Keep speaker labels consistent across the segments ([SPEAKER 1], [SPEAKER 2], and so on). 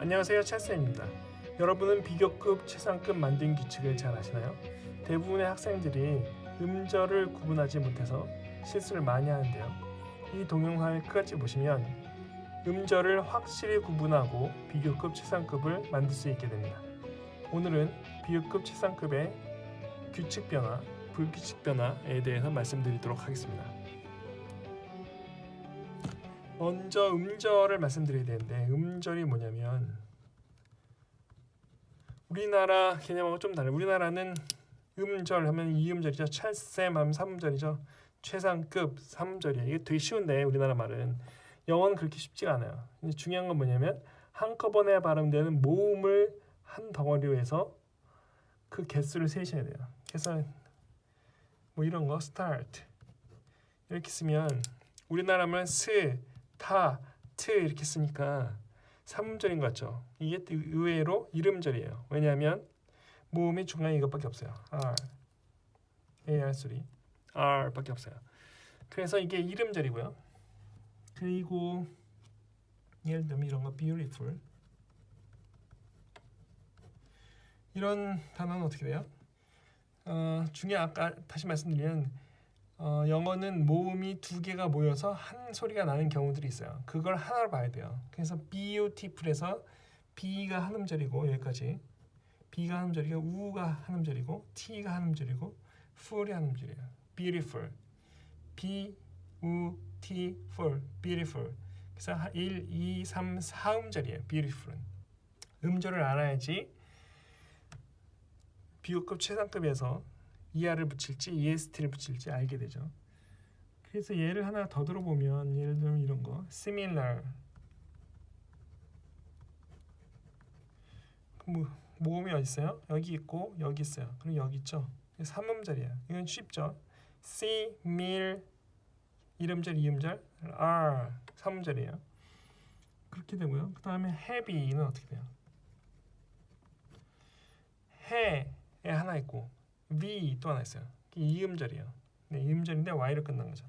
[SPEAKER 1] 안녕하세요 찰스입니다. 여러분은 비교급 최상급 만든 규칙을 잘 아시나요? 대부분의 학생들이 음절을 구분하지 못해서 실수를 많이 하는데요. 이 동영상을 끝까지 보시면 음절을 확실히 구분하고 비교급 최상급을 만들 수 있게 됩니다. 오늘은 비교급 최상급의 규칙 변화, 불규칙 변화에 대해서 말씀드리도록 하겠습니다. 먼저 음절을 말씀드려야 되는데 음절이 뭐냐면 우리나라 개념하고 좀 달라요. 우리나라는 음절 하면 이음절이죠. 찰쌤 하면 삼음절이죠. 최상급 삼음절이에요. 이게 되게 쉬운데 우리나라 말은 영어는 그렇게 쉽지가 않아요. 근데 중요한 건 뭐냐면 한꺼번에 발음되는 모음을 한 덩어리로 해서 그 개수를 세셔야 돼요. 그래서 뭐 이런 거 start 이렇게 쓰면 우리나라 하면 스, 타, 트 이렇게 쓰니까 삼음절인 것 같죠. 이게 또 의외로 이름절이에요. 왜냐하면 모음이 중간에 이것밖에 없어요. R, AR 소리, R밖에 없어요. 그래서 이게 이름절이고요. 그리고 예를 들면 이런 거 beautiful 이런 단어는 어떻게 돼요? 어, 중에 아까 다시 말씀드리면 어, 영어는 모음이 두 개가 모여서 한 소리가 나는 경우들이 있어요. 그걸 하나로 봐야 돼요. 그래서 beautiful에서 B가 한 음절이고 여기까지 B가 한 음절이고 U가 한 음절이고 T가 한 음절이고 Full이 한 음절이에요. Beautiful B U T Full Beautiful 그래서 1, 2, 3, 4음절이에요. Beautiful은 음절을 알아야지 비교급 최상급에서 ER을 붙일지 EST를 붙일지 알게 되죠. 그래서 예를 하나 더 들어보면 예를 들면 이런 거 similar 뭐 모음이 어디 있어요? 여기 있고 여기 있어요. 그리고 여기 있죠. 삼음절이에요. 이건 쉽죠. C, 밀 이음절, 이음절, R 삼음절이에요. 그렇게 되고요. 그 다음에 heavy는 어떻게 돼요? 해에 하나 있고 V 또 하나 있어요. 이음절이에요. 네, 이음절인데 Y로 끝난 거죠.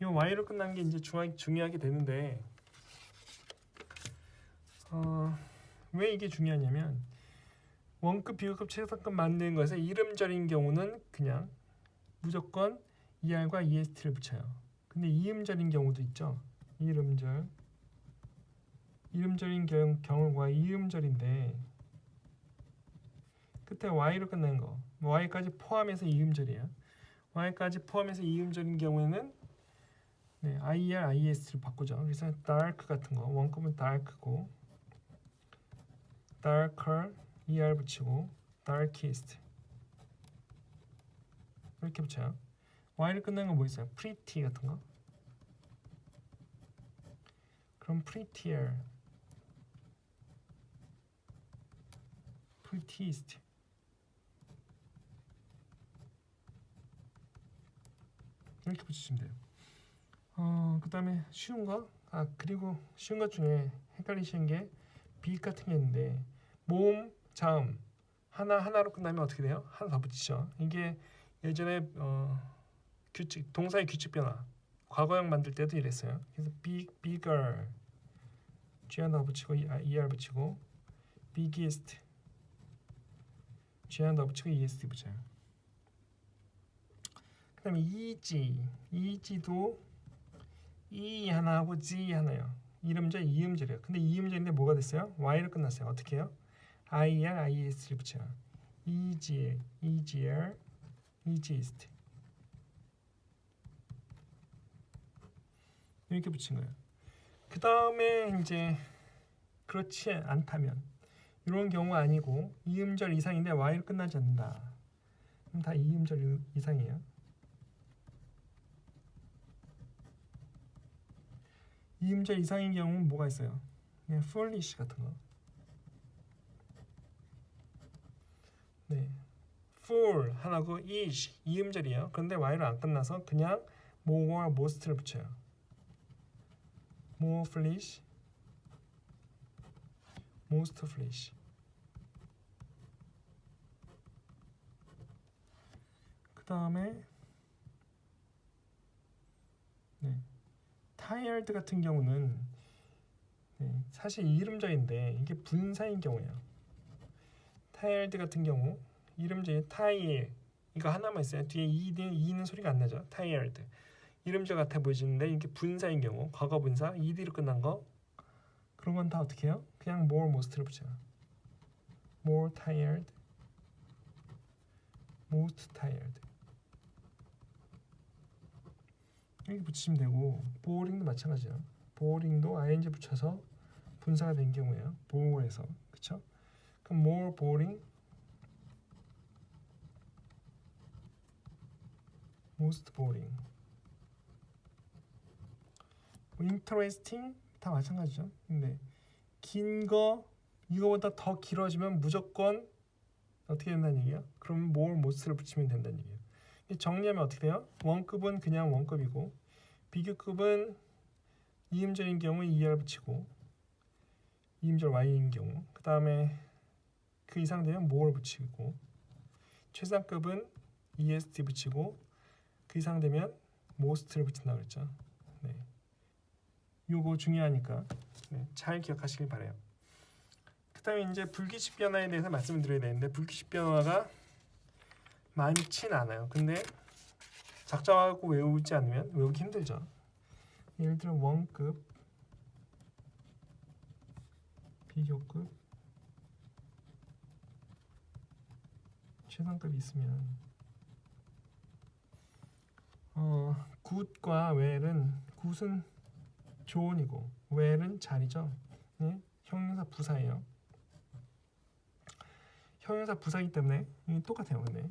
[SPEAKER 1] 이 Y로 끝난 게 이제 중요, 중요하게 되는데 어, 왜 이게 중요하냐면 원급, 비교급, 최상급 만드는 것에 이름절인 경우는 그냥 무조건 ER과 EST를 붙여요. 근데 이음절인 경우도 있죠. 이름절 이름절인 경, 경우가 이음절인데 끝에 y로 끝나는 거 y까지 포함해서 이음절이에요. y까지 포함해서 이음절인 경우에는 네, IR, IS를 바꾸죠. 그래서 dark 같은 거 원급은 dark고 darker ER 붙이고 darkest 이렇게 붙여요. y를 끝나는 거뭐 있어요? pretty 같은 거. 그럼 prettier, prettiest 이렇게 붙이시면 돼요. 어, 그 다음에 쉬운 거, 아 그리고 쉬운 것 중에 헷갈리시는 게 비읍 같은 게 있는데 모음, 자음 하나 하나로 끝나면 어떻게 돼요? 하나 더 붙이죠. 이게 예전에 어, 규칙 동사의 규칙 변화 과거형 만들 때도 이랬어요. 그래서 big, bigger G 하나 붙이고 er 붙이고 biggest G 하나 붙이고 est 붙여요. 그다음에 easy, easy도 e 하나하고 g 하나요. 이름절, 이음절이에요. 근데 이음절인데 뭐가 됐어요? y로 끝났어요. 어떻게 해요? ir, ies를 붙여요. easier, easier, easiest 이렇게 붙인 거예요. 그 다음에 이제 그렇지 않다면 이런 경우 아니고 이음절 이상인데 y로 끝나지 않는다. 그럼 다 이음절 이상이에요. 이음절 이상인 경우는 뭐가 있어요? 그냥 foolish 같은 거. 네, fool 하나고 is 이음절이에요. 그런데 y로 안 끝나서 그냥 more와 most를 붙여요. more foolish, most foolish. 그 다음에 네, tired 같은 경우는 네, 사실 이름적인데 이게 분사인 경우예요. 타일드 같은 경우 이름적인 타일 이거 하나만 있어요. 뒤에 이는 이는 소리가 안 나죠. 타일드 이름적 같아 보이시는데 이게 분사인 경우 과거 분사 ed로 끝난 거 그런 건 다 어떻게 해요? 그냥 more most를 붙여요. more tired, most tired 이렇게 붙이시면 되고 boring도 마찬가지예요. boring도 ing 붙여서 분사가 된 경우에요. bore에서 그쵸? 그럼 more boring, most boring, 뭐 interesting 다 마찬가지죠. 근데 긴 거 이거보다 더 길어지면 무조건 어떻게 된다는 얘기야? 그럼 more most를 붙이면 된다는 얘기예요. 이 정리하면 어떻게 돼요? 원급은 그냥 원급이고 비교급은 이음절인 경우 er 붙이고 이음절 y인 경우 그 다음에 그 이상 되면 more 붙이고 최상급은 est 붙이고 그 이상 되면 most를 붙인다 그랬죠. 네. 요거 중요하니까 네, 잘 기억하시길 바래요. 그다음에 이제 불규칙 변화에 대해서 말씀을 드려야 되는데 불규칙 변화가 많진 않아요. 근데 작정하고 외우지 않으면 외우기 힘들죠. 예를 들어 원급, 비교급, 최상급이 있으면 어, 굿과 웰은 굿은 조언이고 웰은 잘이죠. 네? 형용사 부사예요. 형용사 부사이기 때문에 똑같아요. 근데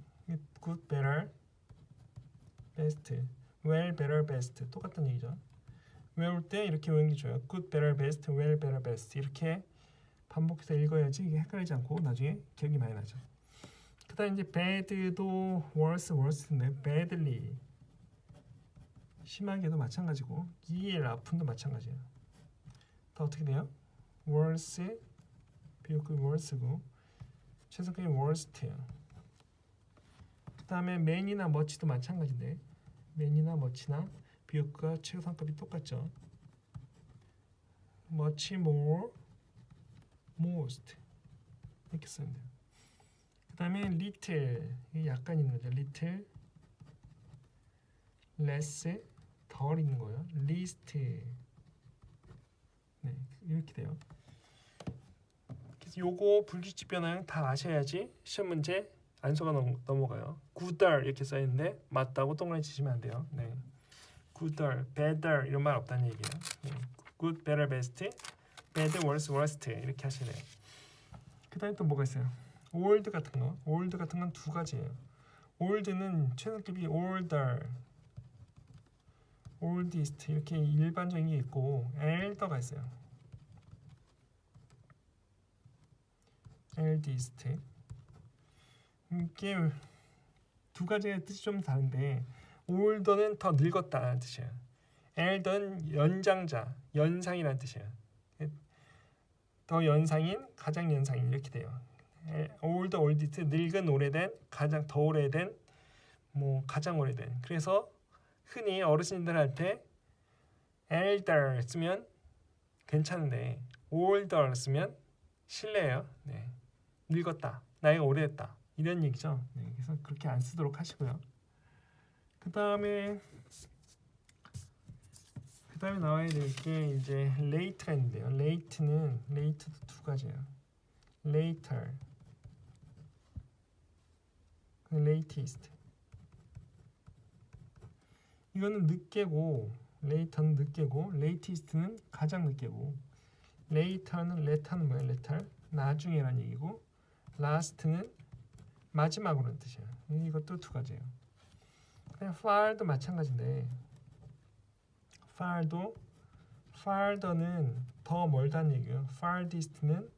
[SPEAKER 1] good, better, best, well, better, best 똑같은 얘기죠. 외울 때 이렇게 외우는 게 좋아요. good, better, best, well, better, best 이렇게 반복해서 읽어야지 이게 헷갈리지 않고 나중에 기억이 많이 나죠. 그다음 이제 bad도 worse, worse인데 badly 심하게도 마찬가지고 이엘 아픔도 마찬가지예요. 다 어떻게 돼요? worse 비교급이 worse고 최상급이 worst예요. 그 다음에 man이나 much도 마찬가지인데 man이나 much나 비교급과 최상급이 똑같죠. much more, most 이렇게 쓰면 돼요. 그 다음에 little 약간 있는 거죠. little, less 덜 있는 거예요. least 네 이렇게 돼요. 그래서 요거 불규칙 변화는 다 아셔야지 시험 문제 안소가 넘, 넘어가요. goodder 이렇게 써 있는데 맞다고 동그라미 치시면 안 돼요. 네. goodder, better 이런 말 없다는 얘기예요. 네. good, better, best, bad, worse, worst 이렇게 하시래요. 그 다음에 또 뭐가 있어요? old 같은 거, old 같은 건 두 가지예요. old는 최상급이 older, oldest 이렇게 일반적인 게 있고 elder가 있어요. eldest 이게 두 가지의 뜻이 좀 다른데 older는 더 늙었다는 뜻이에요. elder는 연장자, 연상이라는 뜻이에요. 더 연상인, 가장 연상인 이렇게 돼요. older, oldest 늙은, 오래된, 가장 더 오래된, 뭐 가장 오래된. 그래서 흔히 어르신들 할 때 elder 쓰면 괜찮은데 older 쓰면 실례예요. 네. 늙었다. 나이가 오래됐다. 이런 얘기죠. 네. 그래서 그렇게 안 쓰도록 하시고요. 그 다음에 그 다음에 나와야 될 게 이제 late가 있는데요. late는 late도 두 가지예요. later, latest. 이거는 늦게고 later는 늦게고 latest는 가장 늦게고 later는 later는 뭐예요? later 나중에라는 얘기고 last는 마지막으로는 뜻이에요. 이것도 두 가지예요. 그냥 far도 마찬가지인데 far도 farther는 더 멀다는 얘기예요. farthest는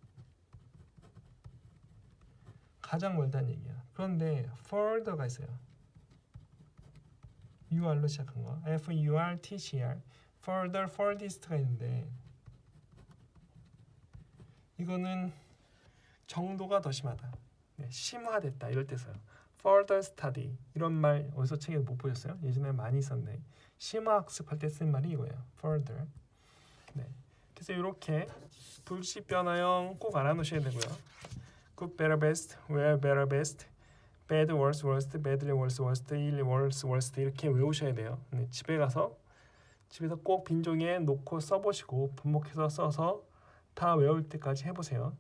[SPEAKER 1] 가장 멀다는 얘기야. 그런데 further가 있어요. UR로 시작한 거. F U R T C R. further, furthest가 있는데 이거는 정도가 더 심하다. 네, 심화됐다 이럴 때 써요. further study 이런 말 어디서 책에 못 보셨어요? 예전에 많이 있었는데 심화 학습할 때쓴 말이 이거예요. further. 네. 그래서 이렇게 불식 변화형 꼭 알아놓으셔야 되고요. good, better, best, where, better, best, bad, worse, worst, badly, worse, worst, illy, worse, worst 이렇게 외우셔야 돼요. 네, 집에 가서 집에서 꼭 빈종이에 놓고 써보시고 반복해서 써서 다 외울 때까지 해보세요.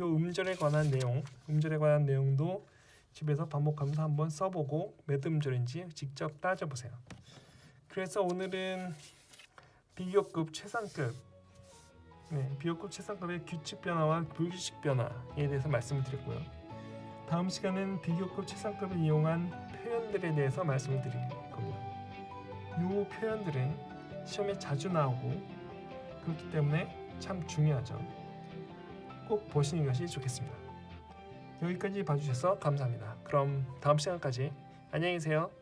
[SPEAKER 1] 요 음절에 관한 내용, 음절에 관한 내용도 집에서 반복하면서 한번 써보고 몇 음절인지 직접 따져보세요. 그래서 오늘은 비교급 최상급 네, 비교급 최상급의 규칙 변화와 불규칙 변화에 대해서 말씀을 드렸고요. 다음 시간은 비교급 최상급을 이용한 표현들에 대해서 말씀을 드릴 겁니다. 이 표현들은 시험에 자주 나오고 그렇기 때문에 참 중요하죠. 꼭 보시는 것이 좋겠습니다. 여기까지 봐주셔서 감사합니다. 그럼 다음 시간까지 안녕히 계세요.